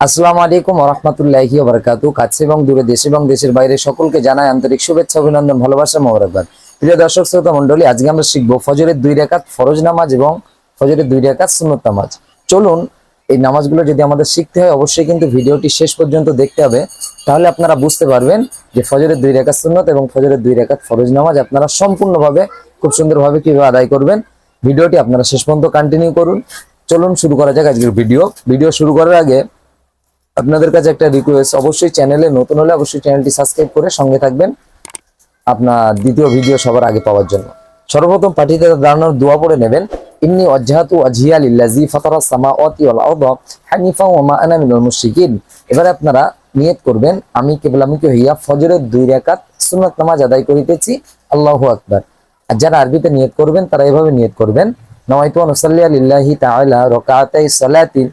আসসালামু আলাইকুম রহমতুল্লাহি বারকাতু কাছে এবং দূরে দেশ এবং দেশের বাইরে সকলকে জানাই আন্তরিক শুভেচ্ছা, অভিনন্দন, ভালোবাসা, মোবারকবাদ। প্রিয় দর্শক, শ্রোতা মন্ডলী আজকে আমরা শিখব ফজরের দুই রেখাত ফরজ নামাজ এবং ফজরের দুই রেখাত সুন্নত নামাজ। চলুন, এই নামাজগুলো যদি আমাদের শিখতে হয়, অবশ্যই কিন্তু ভিডিওটি শেষ পর্যন্ত দেখতে হবে। তাহলে আপনারা বুঝতে পারবেন যে ফজরের দুই রেখাত সুন্নত এবং ফজরের দুই রেখাত ফরজ নামাজ আপনারা সম্পূর্ণভাবে, খুব সুন্দরভাবে কীভাবে আদায় করবেন, ভিডিওটি আপনারা শেষ পর্যন্ত কন্টিনিউ করুন। চলুন শুরু করা যাক আজকের ভিডিও। ভিডিও শুরু করার আগে আপনাদের কাছে একটা রিকোয়েস্ট অবশ্যই চ্যানেলে নতুন হলে অবশ্যই চ্যানেলটি সাবস্ক্রাইব করে সঙ্গে থাকবেন আপনার দ্বিতীয় ভিডিও সবার আগে পাওয়ার জন্য। সর্বপ্রথম পাঠিয়ে দাঁড়ানোর দোয়া পড়ে নেবেন, ইন্নি অজ্জাহাতু আজিয়া লিল্লাজি ফাতারা সামাওয়াতি ওয়াল আরদ হানিফা ওয়া মা আনা মিনাল মুশরিকিন। এবারে আপনারা নিয়ত করবেন, আমি কেবলামিকে হইয়া ফজরের দুই রাকাত সুন্নাত নামাজ আদায় করিতেছি। আল্লাহু আকবার। আর যারা আরবিতে নিয়ত করবেন, তারা এভাবে নিয়ত করবেন নওয়াইতু আন উসাল্লিয়া লিল্লাহি তাআলা রাকাতাই সালাতিল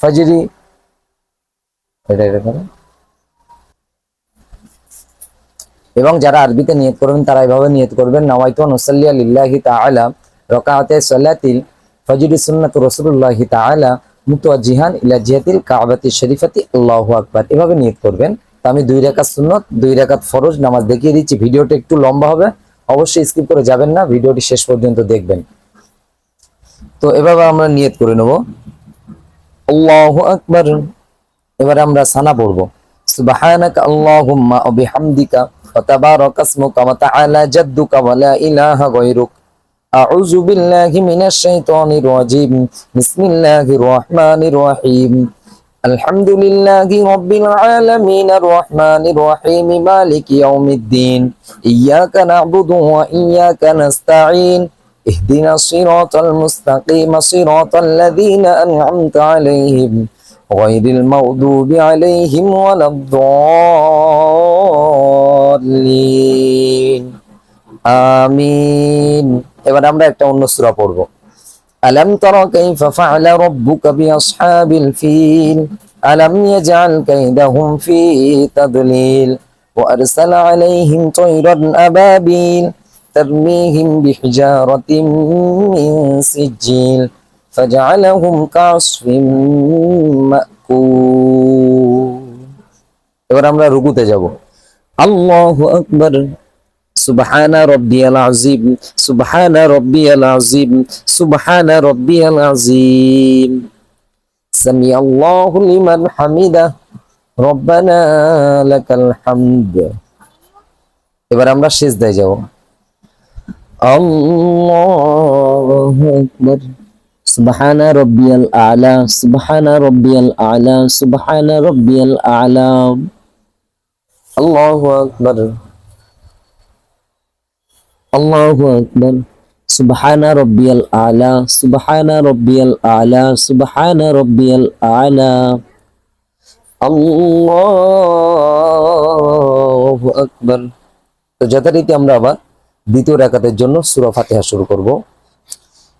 ফজরি এবং যারা আরবিতে নিয়ত করবেন, তারা এভাবে নিয়ত করবেন নাওয়াইতু নুসাল্লিয়া লিল্লাহি তাআলা রাকাতে সালাতিল ফজরি সুন্নাত রাসূলুল্লাহি তাআলা ইলা জিহাতিল কাবাতি শরীফাতি। আল্লাহু আকবার। এভাবে নিয়ত করবেন। তো আমি দুই রাকাত সুন্নত, দুই রাকাত ফরজ, নামাজ দেখিয়ে দিচ্ছি। ভিডিওটা একটু লম্বা হবে। অবশ্যই স্কিপ করে যাবেন না, ভিডিওটি শেষ পর্যন্ত দেখবেন। তো এভাবে আমরা নিয়ত করে নেব। আল্লাহু আকবার। এবারে আমরা সানা পড়ব। সুবহানাক আল্লাহুম্মা ওয়া বিহামদিকা ওয়া তাবারাকাসমুকা ওয়া তাআলা জাদ্দুকা ওয়া লা ইলাহা গায়রুক। আউযু বিল্লাহি মিনাশ শাইতানির রাজীম। বিসমিল্লাহির রহমানির রহিম। আলহামদুলিল্লাহি রাব্বিল রহমানির রহিম। মালিকি ইয়াকা না'বুদু ওয়া ইয়াকা ইহদিনাস সিরাতাল মুস্তাকিম। সিরাতাল লাযীনা আন'আমতা আলাইহিম। غير المغضوب عليهم ولا الضالين আমিন এবার আমরা একটা অন্য সূরা পড়ব আলাম তারা কাইফা ফাআলা রাব্বুকা বিআসহাবিল ফিল আলাম ইয়াজআল কাইদাহুম ফি তাদলিল وأرسل عليهم طيرا أبابيل ترميهم بحجارة من سجيل فجعلهم كعصف مأكول এবার আমরা রুকুতে যাব আল্লাহু আকবার সুবহান রব্বিয়াল আযীম সুবহান রব্বিয়াল আযীম সুবহান রব্বিয়াল আযীম সামি আল্লাহু লিমান হামিদা রব্বানা লাকাল হামদ এবার আমরা সিজদায় যাব আল্লাহু আকবার সুবহানা রব্বিয়াল আলা, সুবহানা রব্বিয়াল আলা, সুবহানা রব্বিয়াল আলা। আল্লাহু আকবার। আল্লাহু আকবার। সুবহানা রব্বিয়াল আলা, সুবহানা রব্বিয়াল আলা, সুবহানা রব্বিয়াল আলা। আল্লাহু আকবার। তো যথারীতি আমরা আবার দ্বিতীয় রাকাতের জন্য সুরা ফাতিহা শুরু করব।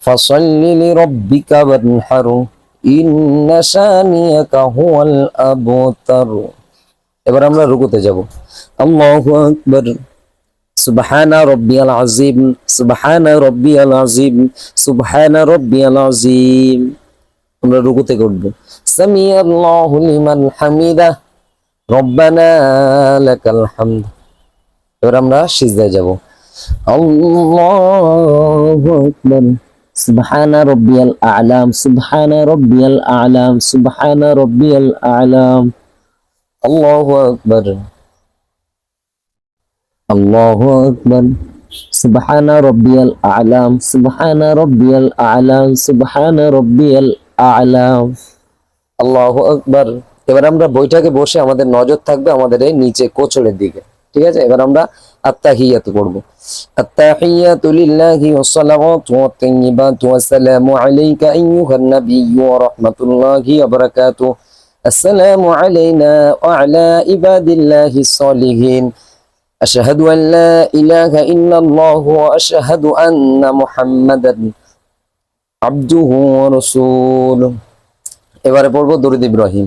فصل لربك وانحر إن شانيك هو الأبتر এবার আমরা রুকুতে যাব আল্লাহু আকবার সুবহান রব্বিয়াল আযীম সুবহান রব্বিয়াল আযীম সুবহান রব্বিয়াল আযীম আমরা রুকুতে করব সামি আল্লাহু লিমান হামিদা রব্বানা লাকাল হামদ এবার আমরা সিজদায় যাব আল্লাহু আকবার সুবহানা রব্বিয়াল আলাম, সুবহানা রব্বিয়াল আলাম, সুবহানা রব্বিয়াল আলাম। আল্লাহু আকবার। আল্লাহু আকবার। সুবহানা রব্বিয়াল আলাম, সুবহানা রব্বিয়াল আলাম, সুবহানা রব্বিয়াল আলাম। আল্লাহু আকবার। এবার আমরা বইটাকে বসে আমাদের নজর থাকবে আমাদের এই নিচে কোচড়ের দিকে। ঠিক আছে? এবার আমরা আত্তাহিয়াত করব আত্তাহিয়াতু লিল্লাহি ওয়াসসালাওয়াতু ওয়াত-তাইয়্যিবাতু ওয়াসসালামু আলাইকা আইয়ুহান নাবিয়্যু ওয়া রাহমাতুল্লাহি ওয়া বারাকাতুহু السلام علينا وعلى عباد الله الصالحين أشهد أن لا إله إلا الله وأشهد أن محمدا عبده ورسوله এবারে পড়বো দরুদ ইব্রাহিম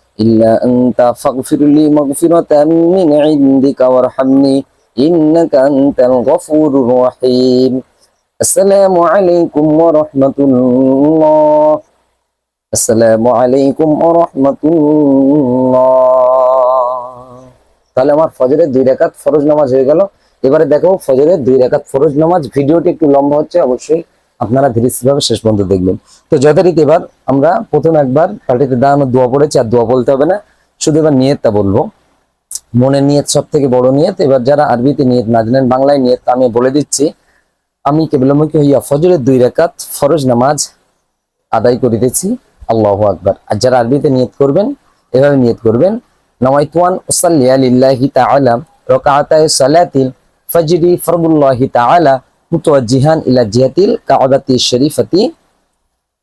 إلا أنت فاغفر لي مغفرة من عندك وارحمني إنك أنت الغفور الرحيم السلام عليكم ورحمة الله السلام عليكم ورحمة الله তাহলে আমার ফজরের দুই রাকাত ফরজ নামাজ হয়ে গেল এবারে দেখো ফজরের দুই রাকাত ফরজ নামাজ ভিডিওটি একটু লম্বা হচ্ছে অবশ্যই আপনারা ধীরে শেষ পর্যন্ত দেখবেন। তো যথারীতি এবার আমরা প্রথম একবার পাল্টিতে দাঁড়ানো দোয়া পড়েছি, আর দোয়া বলতে হবে না, শুধু এবার নিয়তটা বলব। মনের নিয়ত সব থেকে বড় নিয়ত, এবার যারা আরবিতে নিয়ত না জানেন বাংলায় নিয়ত, আমি বলে দিচ্ছি, আমি কেবলমুখী হইয়া ফজরের দুই রাকাত ফরজ নামাজ আদায় করিতেছি, আল্লাহ আকবার। আর যারা আরবিতে নিয়ত করবেন, এভাবে নিয়ত করবেন নওয়াইতুয়ান উসাল্লিয়া লিল্লাহি তাআলা রাকাতায় সালাতিল ফজরি ফরদুল্লাহি তাআলা মুতাওয়াজ্জিহান ইলা জিহাতিল কাবাতি শরীফাতি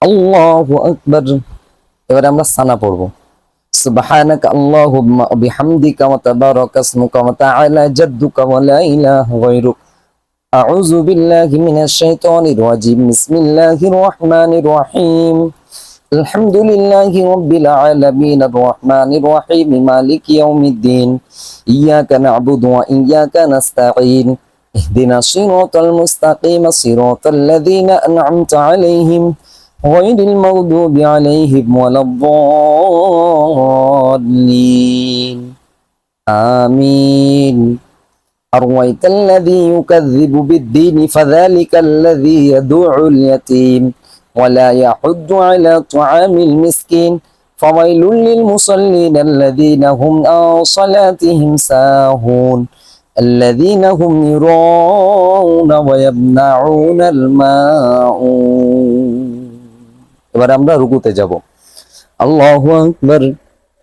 আল্লাহু আকবার এবারে আমরা সানা পড়ব سبحانك اللهم وبحمدك وتبارك اسمك وتعالى جدك ولا إله غيرك أعوذ بالله من الشيطان الرجيم بسم الله الرحمن الرحيم الحمد لله رب العالمين الرحمن الرحيم مالك يوم الدين إياك نعبد وإياك نستعين اهدنا الصراط المستقيم صراط الذين أنعمت عليهم غير المغضوب عليهم ولا الضالين. آمين. أرويت الذي يكذب بالدين فذلك الذي يدع اليتيم ولا يحض على طعام المسكين. فويل للمصلين الذين هم عن صلاتهم ساهون. الذين هم يراءون ويمنعون الماعون এবার আমরা রুকুতে যাব আল্লাহু আকবার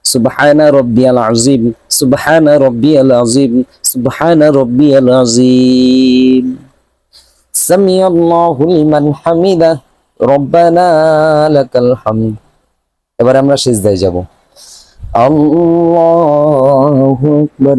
সুবহান রাব্বিয়াল আযীম সুবহান রাব্বিয়াল আযীম সুবহান রাব্বিয়াল আযীম সামি আল্লাহু লিমান হামিদা রব্বানা লাকাল হামদ এবার আমরা সিজদায় যাব আল্লাহু আকবার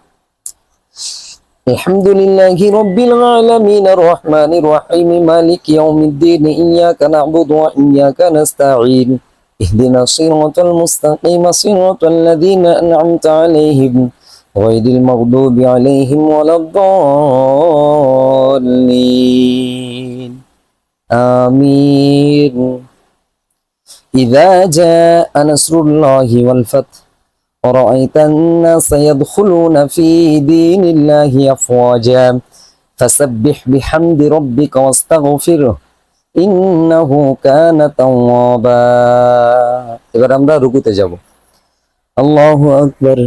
الحمد لله رب العالمين الرحمن الرحيم مالك يوم الدين إياك نعبد وإياك نستعين اهدنا الصراط المستقيم صراط الذين أنعمت عليهم غير المغضوب عليهم ولا الضالين. آمين. إذا جاء نصر الله والفتح ورأيت الناس يدخلون في دين الله أفواجا فسبح بحمد ربك واستغفره إنه كان توابا এবার আমরা রুকুতে যাব আল্লাহু আকবার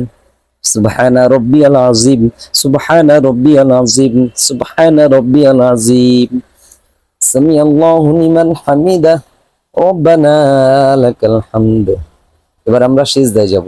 سبحان ربي العظيم سبحان ربي العظيم سبحان ربي العظيم سمع الله لمن حمده ربنا لك الحمد এবার আমরা সিজদায় যাব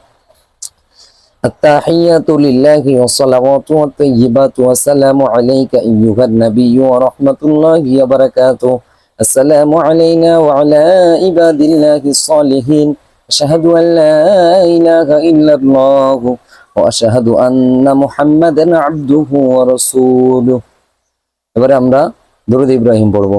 التحيات لله والصلوات والطيبات والسلام عليك أيها النبي ورحمة الله وبركاته السلام علينا وعلى عباد الله الصالحين أشهد أن لا إله إلا الله وأشهد أن محمدا عبده ورسوله এবারে আমরা দরুদ ইব্রাহিম পড়বো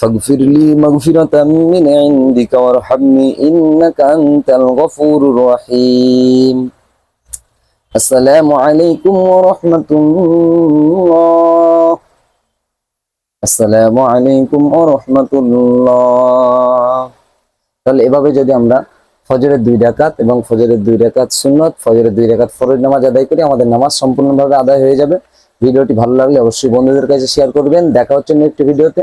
فاغفر لي مغفرة من عندك وارحمني إنك أنت الغفور الرحيم السلام عليكم ورحمة الله السلام عليكم ورحمة الله তাহলে এভাবে যদি আমরা ফজরের দুই রাকাত এবং ফজরের দুই রাকাত সুন্নত ফজরের দুই রাকাত ফরজ নামাজ আদায় করি আমাদের নামাজ সম্পূর্ণভাবে আদায় হয়ে যাবে ভিডিওটি ভালো লাগলে অবশ্যই বন্ধুদের কাছে শেয়ার করবেন দেখা হচ্ছে নেক্সট ভিডিওতে